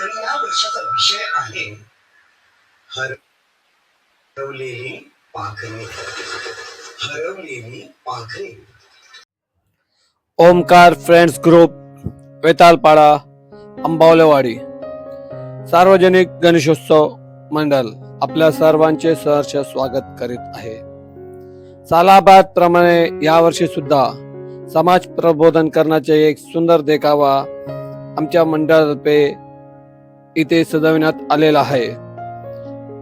तर या वर्षाचा विषय आहे हरवलेली पाखरे. हरवलेली पाखरे. Omkar friends group Vetalpada Ambawalewadi. सार्वजनिक गणेशोत्सव मंडळ आपल्या सर्वांचे सहर्ष स्वागत करीत आहे. सालाबाद प्रमाणे यावर्षी सुद्धा समाज प्रबोधन करण्याचे एक सुंदर देखावा आमच्या मंडळातर्फे इथे सजविण्यात आलेला आहे.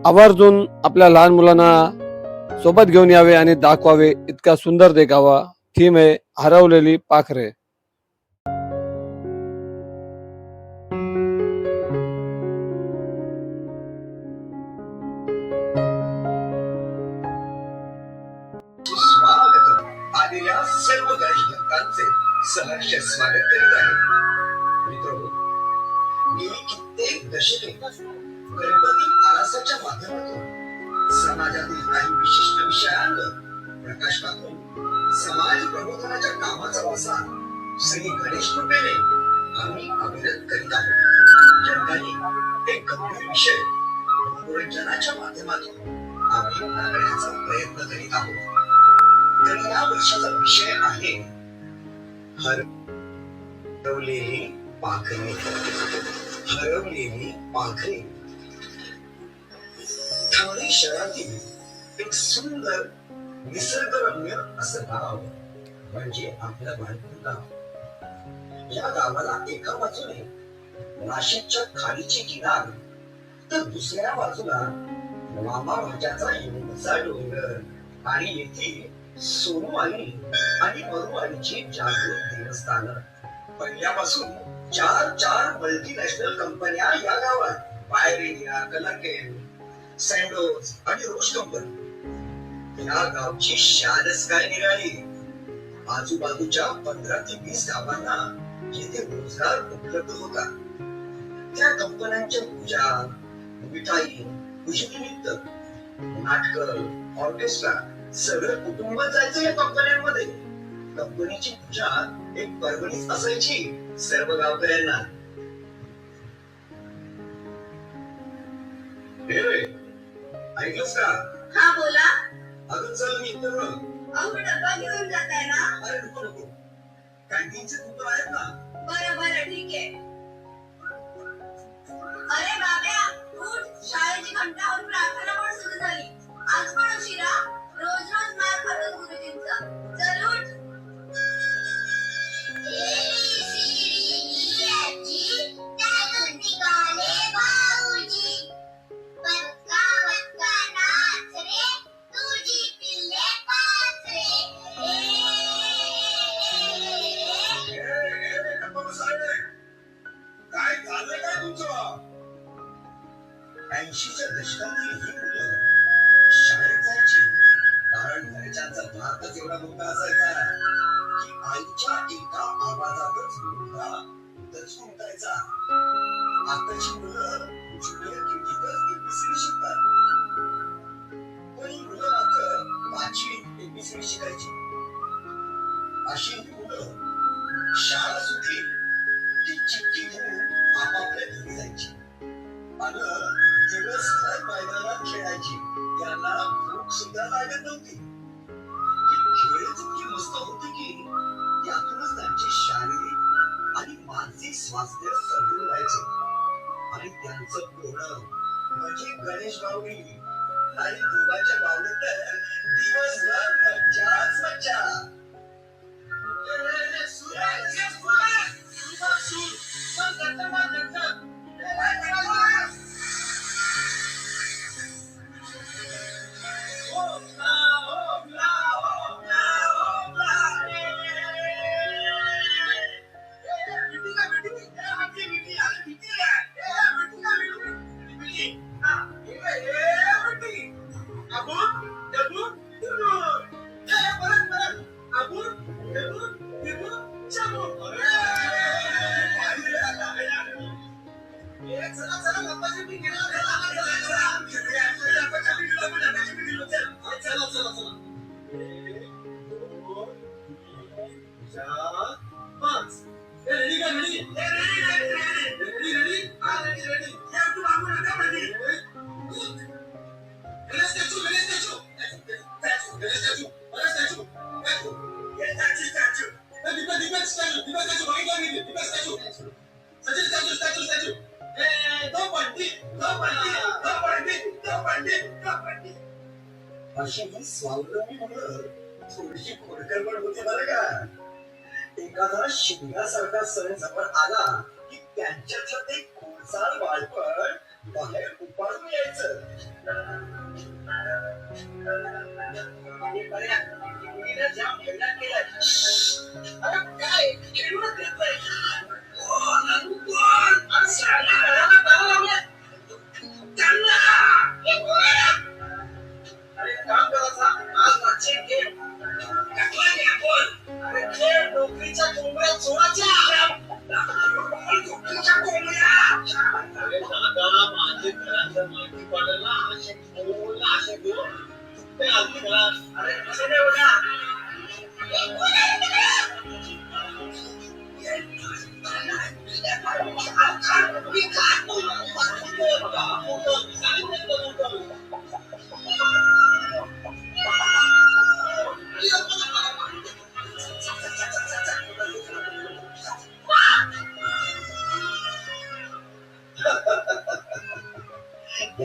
आवर्जून आपल्या लहान मुलांना सोबत घेऊन यावे आणि दाखवावे इतका सुंदर देखावा. थीम आहे हरवलेली पाखरे. स्वागत सर्व सहर्ष स्वागत करीत आहे. मित्रांनो गेली कित्येक दशके कल्पनिक आरासाच्या माध्यमातून समाजातील काही विशिष्ट विषयांवर प्रकाश टाकून समाज प्रबोधनाच्या कामाचा वासा श्री गणेश कृपेने आम्ही अभिनंद करीत आहोत. जनतानी एक गंभीर विषय मनोरंजनाच्या माध्यमातून आम्ही मांडण्याचा प्रयत्न करीत आहोत. तर या वर्षाचा विषय आहे हरवलेली पाखरे. हरवलेली पाखरे. ठाणे शहरातील एक सुंदर निसर्गरम्य असं गाव म्हणजे आपलं बाळपूर गाव या गावाला एका बाजूने नाशिकच्या खाडीची किनार तर दुसऱ्या बाजूला मामा भाज्याचा उंचा डोंगर आणि येथे सोनूवाडी आणि मरुवाडीची जागृत देवस्थान. पहिल्यापासून चार चार मल्टीनॅशनल कंपन्या या गावात. बायरेनिया कलरकेन सँडोज आणि रोज कंपनी या गावची शानच काय निघाली? आजूबाजूच्या पंधरा ते वीस गावांना येथे रोजगार उपलब्ध होता. त्या कंपन्यांच्या पूजा मिठाई पूजेनिमित्त नाटक ऑर्केस्ट्रा सगळं कुटुंब जायचं या कंपन्यांमध्ये. कंपनीची पूजा एक परभणीच असायची सर्व गावकऱ्यांना. ऐकलंस का? हा बोला. अगं चल मी बघ. अहो डब्बा घेऊन जाताय ना? अरे नको नको. कॅन्टीनचे कुकर आहेत ना? बरं बरं ठीक आहे. अरे बाब्या उठ. शाळेची घंटा होऊन प्रार्थना पण सुरू झाली. आज पण उशिरा? रोज रोज मार खातो गुरुजींचा. सुद्धा लागत नव्हती खेळ इतकी मस्त होती की त्यातूनच त्यांचे शारीरिक आणि मानसिक स्वास्थ्य सदृढ व्हायचे. आणि त्यांचं पूर्ण म्हणजे गणेश बावडी आणि देवाच्या बावडीत तर दिवसभर मज्जाच मज्जा पाच statue, because statue, why do I need it? Because statue. Statue, statue, statue, statue. Hey, don't party, don't party, don't party, don't party, don't party. अशी ही स्वावलंबी म्हणून थोडीशी खोडकरवड होती बरं का एखादा शिंगासारखा सण जवळ आला की त्यांच्यातलं ते खोडसाळ बाळपण बाहेर उपाडून यायचं आणि बऱ्या मुलीनं ज्या महिला केल्या अरे काय खेळूनच देत नाही.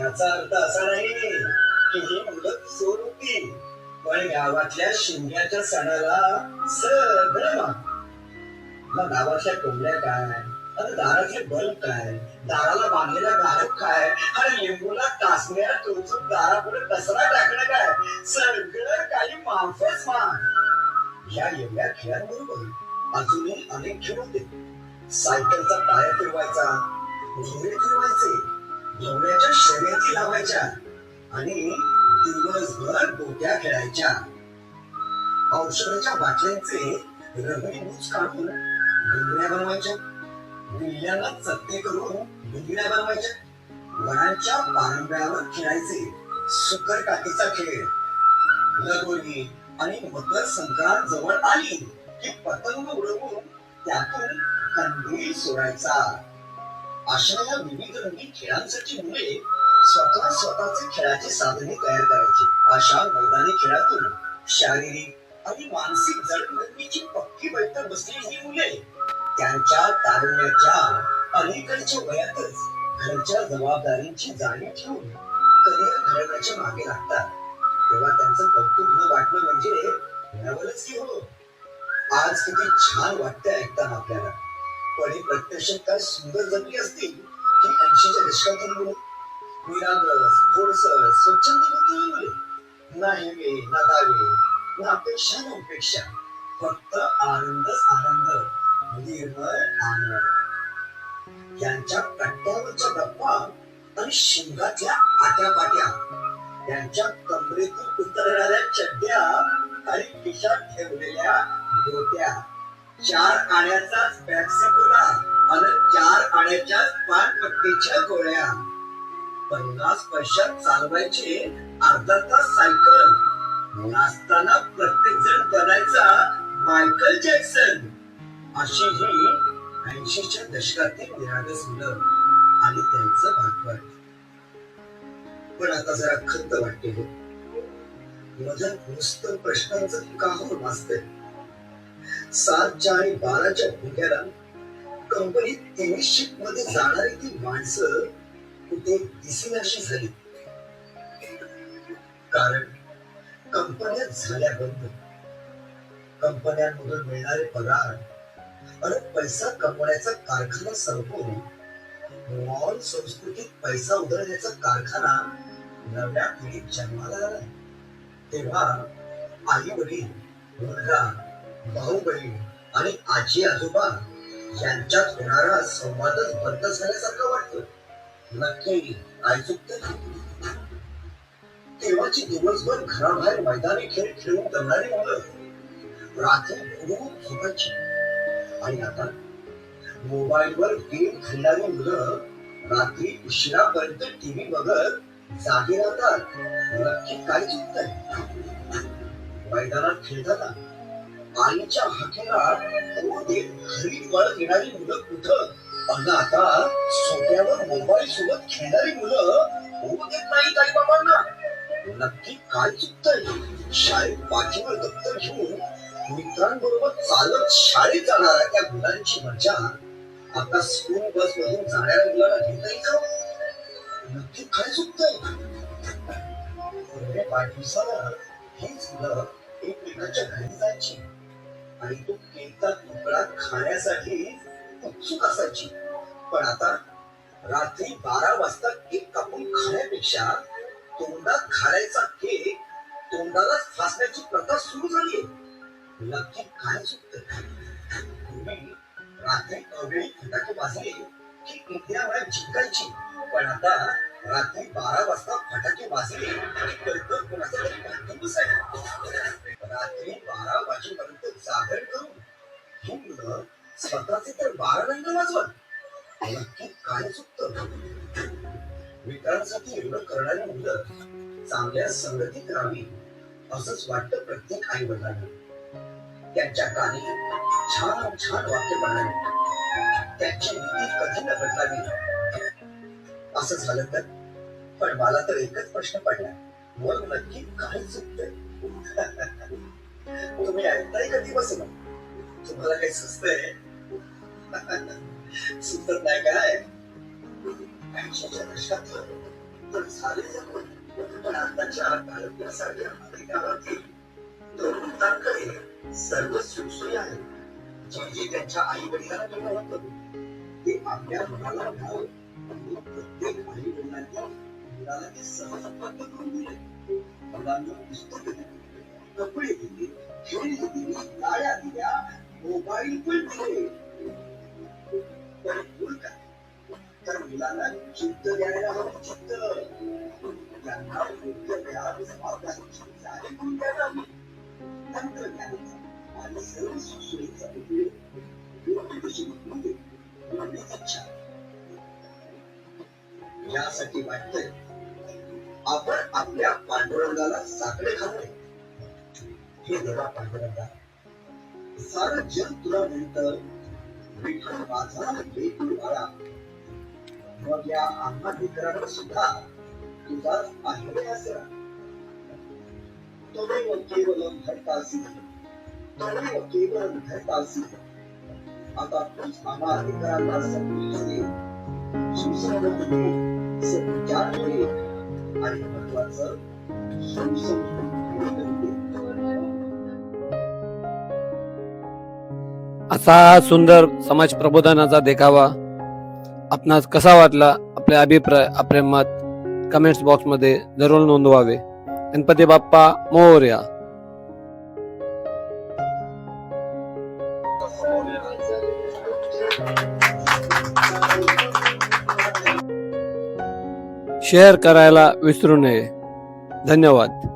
याचा अर्थ असा नाही की ही मुलं चोर होती पण गावातल्या शिमग्याच्या सणाला सगळं मग गावातल्या कोंबड्या काय? आणि दारातले बल्ब काय? दाराला बांधलेला गारक काय? आणि लिंबूला टाचण्या टोचून दारापुढे कचरा टाकणं काय? सगळं काही माफच मा या एवढ्या खेळांबरोबर अजूनही अनेक खेळ होते. सायकलचा टायर फिरवायचा घोडे फिरवायचे घोड्याच्या शर्यती लावायच्या आणि दिवसभर गोट्या खेळायच्या. औषधाच्या बाटल्यांचे रबरी काढून बिंगड्या बनवायच्या. बिल्ल्याला चत्ते करून बिंगड्या बनवायच्या. वनांच्या पारंब्यावर खेळायचे. सुकर काठीचा खेळ. लगोरी आणि मकर संक्रांत जवळ आली की पतंग उडवून त्यातून कंदील सोडायचा. अशा या विविध रंगी खेळांसाठी मुले स्वतः स्वतःचे खेळाची साधने तयार करायची. अशा मैदानी खेळातून शारीरिक आणि मानसिक जडणघडणीची पक्की बैठक बसलेली ही मुले. त्यांच्या तारुण्याच्या अलीकडच्या वयातच घरच्या जबाबदारीची जाणीव ठेवून करिअर घडवण्याच्या मागे लागतात. तेव्हा त्यांचं कौतुक न वाटणं म्हणजे नवलच की हो. आज किती छान वाटतंय ऐकताना आपल्याला. पण ही प्रत्यक्ष काय सुंदर जगली असती की ऐंशीच्या दशकातील मुलं निरागस थोडसं स्वच्छंदी होती ही मुले. ना हेवे ना दावे ना अपेक्षा ना उपेक्षा. फक्त आनंदच आनंद निर्मळ आनंद. यांच्या कट्ट्यावरच्या गप्पा आणि शिंगातल्या आट्यापाट्या. त्यांच्या कमरेतून उतरणाऱ्या चड्ड्या आणि खिशात ठेवलेल्या गोट्या. चार आण्याचाच बॅगसपुरा आणि चार आण्याच्या पानपट्टीच्या गोळ्या. पन्नास पैशात चालवायचे अर्धा तास सायकल. नाचताना प्रत्येक जण बनायचा मायकल जॅक्सन. अशी ही ऐंशीच्या दशकातील निरागस मुलं आणि त्यांचं भागवत पण आता जरा खंत वाटते हो. माझ्या नुसतं प्रश्नांचं काहून हो वाचतंय सातच्या आणि बाराच्या भुग्याला कंपनीत तेवीस शिफ्टमध्ये जाणारी ती माणसं कुठे दिसेनाशी झाली. कारण कंपन्या झाल्या बंद. कंपन्यांमधून मिळणारे पगार आणि पैसा कमवण्याचा कारखाना संपवून मॉल संस्कृतीत पैसा उधळण्याचा कारखाना नव्या पिढीत जन्माला आला. तेव्हा आई वडील मुलगा भाऊ बहीण आणि आजी आजोबा यांच्यात होणारा संवादच बंद झाल्यासारखं वाटतं. नक्की ऐकत तेव्हाची दिवसभर घराबाहेर मैदानी खेळ खेळून करणारी मुलं रात्री खूप झोपायची. आणि आता मोबाईलवर गेम खेळणारी मुलं रात्री उशिरापर्यंत टीव्ही बघत जागे राहतात. नक्की काय चुकत मैदानात खेळताना आईच्या हाकेला तो एक घरी वळत येणारी मुलं कुठं? अगं आता सोप्यावर मोबाईल सोबत खेळणारी मुलं होऊ देत नाहीत आई बाबांना नक्की काय चुकतंय? शाळेत पाठीवर दप्तर घेऊन मित्रांबरोबर चालत शाळेत जाणाऱ्या त्या मुलांची मजा. आता स्कूल बस मधून जाणाऱ्या मुलाला घेता येईल का? नक्की काय चुकतंय? पूर्वी वाढदिवसाला हीच मुलं एकमेकांच्या घरी जायची. आणि तो केकचा तुकडा खाण्यासाठी उत्सुक असायची. पण आता रात्री बारा वाजता केक कापून खाण्यापेक्षा तोंडात घालायचा केक तोंडाला फासण्याची प्रथा सुरू झाली नक्की काय चुकत रात्री अवेळी फटाके वाजले की इंदिरा मला जिंकायची. पण आता रात्री बारा वाजता फटाके वाजले आणि कळकळ कोणाचा तरी भांडण बसायचं रात्री बारा वाजेपर्यंत जागरण करून ही मुलं स्वतःचे तर बारा रंग वाजवत. नक्की काय चुकत? मित्रांसाठी एवढं करणारी मुलं चांगल्या संगतीत राहावी असंच वाटतं प्रत्येक आई वडिलांना त्यांच्या कानी छान छान वाक्य म्हणावी त्यांची नीती कधी न बदलावी असं झालं तर? पण मला तर एकच प्रश्न पडला. मग नक्की काय चुकतंय? तुम्ही ऐकताय कधी बसून तुम्हाला काही सुचतंय? सुचत नाही काय? ऐंशीच्या दशकात तर झाले पण आताच्या कालव्यासारख्या गावातील तरुणांकडे सर्व सुखसोयी आहेत. जे त्यांच्या आई वडिलांना होतं ते आपल्या मनाला मिळावं कपडे दिले दिली गाड्या दिल्या मोबाईल पण दिले काय तर मुलांना चित्त द्यायला हवं चित्त त्यांना योग्य जबाबदारीची जाणीव करून द्यायला हवी तंत्रज्ञानाचा आणि सर्व सुसुईचा उपयोग योग्य दिशेने होऊ दे इच्छा यासाठी वाटतंय आपण आपल्या पांडुरंगाला साकडे खातोय. हे देवा पांडुरंगा. सारं जग तुला म्हणत विठ्ठल माझा म्हणजे लेकरू बाळा मग या आम्हा मित्रांना सुद्धा तुझाच आहे असरा त्वमेव केवलं धरतासी त्वमेव केवलं धरतासी आता तूच आम्हा लेकरांना समजून दे सुसंगत दे सत्यात होईल आणि महत्वाचं असा सुंदर समाज प्रबोधनाचा देखावा आपणास कसा वाटला आपले अभिप्राय आपले मत? कमेंट्स बॉक्समध्ये जरूर नोंदवावे. गणपती बाप्पा मोर्या. शेअर करायला विसरू नये. धन्यवाद.